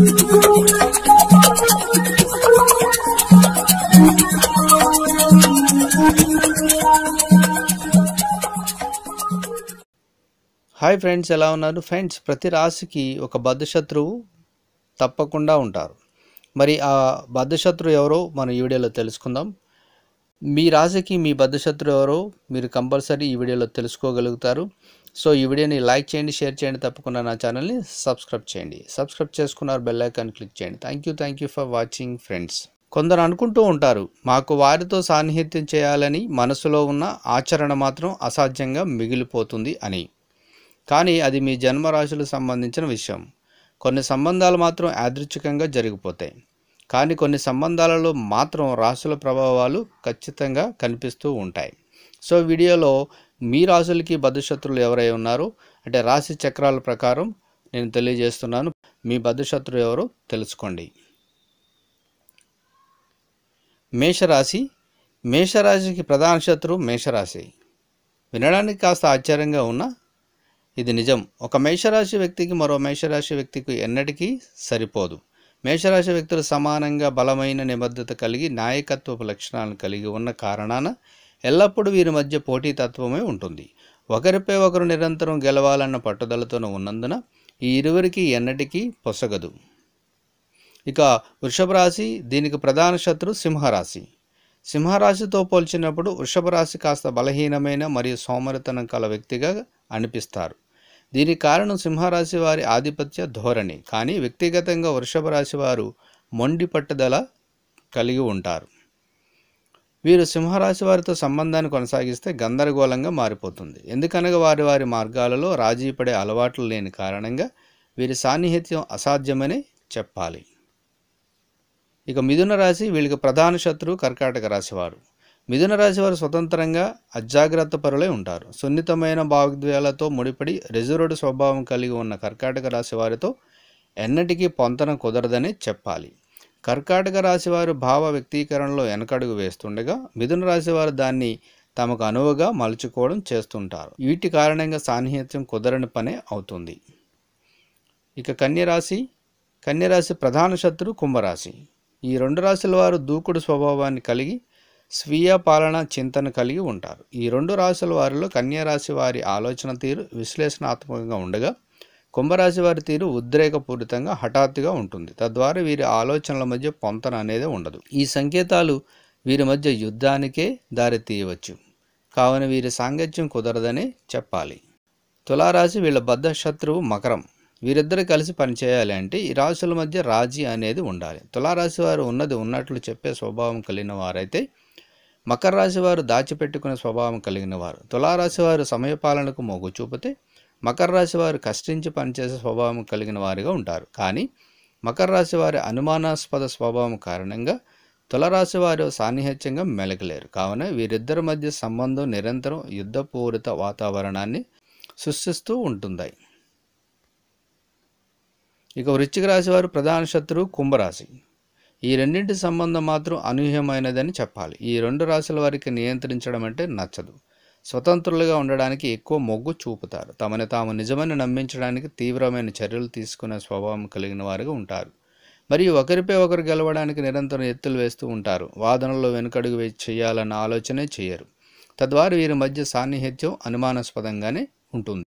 Hi friends ఎలా ఉన్నారు? Friends ప్రతి రాశికి ఒక బద్ధశత్రువు తప్పకుండా ఉంటారు. మరి ఆ బద్ధశత్రువు ఎవరో మనం ఈ వీడియోలో తెలుసుకుందాం. మీ రాశికి మీ బద్ధశత్రువు ఎవరో మీరు కంపల్సరీ ఈ వీడియోలో తెలుసుకోగలుగుతారు. సో ఈ వీడియోని లైక్ చేయండి షేర్ చేయండి తప్పకుండా నా ఛానల్ని సబ్స్క్రైబ్ చేయండి. సబ్స్క్రైబ్ చేసుకున్నారు బెల్ ఐకాన్ క్లిక్ చేయండి. Thank you thank you for watching friends కొందరు అనుకుంటూ ఉంటారు మాకు వారితో సాన్నిహిత్యం చేయాలని మనసులో ఉన్న ఆచరణ మాత్రం అసాధ్యంగా మిగిలిపోతుంది అని. కానీ అది మీ జన్మరాశులకు సంబంధించిన విషయం. కొన్ని సంబంధాలు మాత్రం యాదృచ్ఛికంగా జరిగిపోతాయి. కానీ కొన్ని సంబంధాలలో మాత్రం రాశుల ప్రభావాలు ఖచ్చితంగా కనిపిస్తూ ఉంటాయి. సో వీడియోలో మీ రాశులకి బద్ధశత్రులు ఎవరై ఉన్నారో? అంటే రాశి చక్రాల ప్రకారం నేను తెలియజేస్తున్నాను. మీ బద్ధశత్రువు ఎవరో? తెలుసుకోండి. మేషరాశి. మేషరాశికి ప్రధాన శత్రువు మేషరాశి. వినడానికి కాస్త ఆశ్చర్యంగా ఉన్నా ఇది నిజం. ఒక మేషరాశి వ్యక్తికి మరో మేషరాశి వ్యక్తికి ఎన్నటికీ సరిపోదు. మేషరాశి వ్యక్తులు సమానంగా బలమైన నిబద్ధత కలిగి నాయకత్వపు లక్షణాలను కలిగి ఉన్న కారణాన ఎల్లప్పుడూ వీరి మధ్య పోటీతత్వమే ఉంటుంది. ఒకరిపై ఒకరు నిరంతరం గెలవాలన్న పట్టుదలతోనే ఉన్నందున ఈ ఇరువురికి ఎన్నటికీ పొసగదు. ఇక వృషభ రాశి దీనికి ప్రధాన శత్రు సింహరాశి. సింహరాశితో పోల్చినప్పుడు వృషభ రాశి కాస్త బలహీనమైన మరియు సోమరితనం కల వ్యక్తిగా అనిపిస్తారు. దీనికి కారణం సింహరాశి వారి ఆధిపత్య ధోరణి. కానీ వ్యక్తిగతంగా వృషభ రాశి వారు మొండి పట్టుదల కలిగి ఉంటారు. వీరు సింహరాశి వారితో సంబంధాన్ని కొనసాగిస్తే గందరగోళంగా మారిపోతుంది. ఎందుకనగా వారి వారి మార్గాలలో రాజీ పడే అలవాట్లు లేని కారణంగా వీరి సాన్నిహిత్యం అసాధ్యమని చెప్పాలి. ఇక మిథున రాశి వీళ్ళకి ప్రధాన శత్రువు కర్కాటక రాశివారు మిథున రాశి వారు స్వతంత్రంగా అజాగ్రత్త పరులై ఉంటారు. సున్నితమైన భావోద్వేగాలతో ముడిపడి రిజర్వ్డ్ స్వభావం కలిగి ఉన్న కర్కాటక రాశి వారితో ఎన్నటికీ పొంతన కుదరదని చెప్పాలి. కర్కాటక రాశి వారు భావ వ్యక్తీకరణలో వెనకడుగు వేస్తుండగా మిథున రాశి వారు దాన్ని తమకు అనువుగా మలుచుకోవడం చేస్తుంటారు. వీటి కారణంగా సాన్నిహిత్యం కుదరని పనే అవుతుంది. ఇక కన్యరాశి కన్యరాశి ప్రధాన శత్రు కుంభరాశి. ఈ రెండు రాశుల వారు దూకుడు స్వభావాన్ని కలిగి స్వీయ పాలన చింతన కలిగి ఉంటారు. ఈ రెండు రాశుల వారిలో కన్యరాశి వారి ఆలోచన తీరు విశ్లేషణాత్మకంగా ఉండగా కుంభరాశి వారి తీరు ఉద్రేకపూరితంగా హఠాత్తుగా ఉంటుంది. తద్వారా వీరి ఆలోచనల మధ్య పొంతన అనేది ఉండదు. ఈ సంకేతాలు వీరి మధ్య యుద్ధానికే దారి తీయవచ్చు కావున వీరి సాంగత్యం కుదరదనే చెప్పాలి. తులారాశి వీళ్ళ బద్ధ శత్రువు మకరం. వీరిద్దరు కలిసి పనిచేయాలి అంటే ఈ రాశుల మధ్య రాజీ అనేది ఉండాలి. తులారాశి వారు ఉన్నది ఉన్నట్లు చెప్పే స్వభావం కలిగిన వారైతే మకర రాశి వారు దాచిపెట్టుకునే స్వభావం కలిగిన వారు. తులారాశి వారు సమయపాలనకు మొగ్గు చూపితే మకర రాశి వారు కష్టించి పనిచేసే స్వభావం కలిగిన వారిగా ఉంటారు. కానీ మకర రాశి వారి అనుమానాస్పద స్వభావం కారణంగా తులరాశి వారు సాన్నిహిత్యంగా మెలకలేరు కావున వీరిద్దరి మధ్య సంబంధం నిరంతరం యుద్ధపూరిత వాతావరణాన్ని సృష్టిస్తూ ఉంటుంది. ఇక వృశ్చిక రాశి వారు ప్రధాన శత్రువు కుంభరాశి. ఈ రెండింటి సంబంధం మాత్రం అనూహ్యమైనదని చెప్పాలి. ఈ రెండు రాశుల వారికి నియంత్రించడం అంటే నచ్చదు. స్వతంత్రులుగా ఉండడానికి ఎక్కువ మొగ్గు చూపుతారు. తమని తాము నిజమని నమ్మించడానికి తీవ్రమైన చర్యలు తీసుకునే స్వభావం కలిగిన వారుగా ఉంటారు. మరియు ఒకరిపై ఒకరు గెలవడానికి నిరంతరం ఎత్తులు వేస్తూ ఉంటారు. వాదనల్లో వెనుకడుగు చేయాలన్న ఆలోచనే చేయరు. తద్వారా వీరి మధ్య సాన్నిహిత్యం అనుమానాస్పదంగానే ఉంటుంది.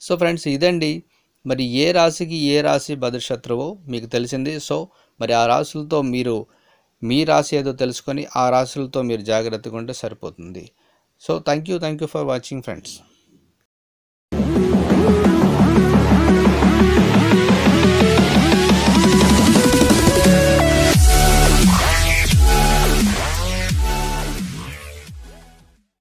సో ఫ్రెండ్స్ ఇదండి. మరి ఏ రాశికి ఏ రాశి భద్రశత్రువో మీకు తెలిసింది. సో మరి ఆ రాశులతో మీరు మీ రాశి ఏదో తెలుసుకొని ఆ రాశులతో మీరు జాగ్రత్తగా ఉంటే సరిపోతుంది. So thank you thank you for watching friends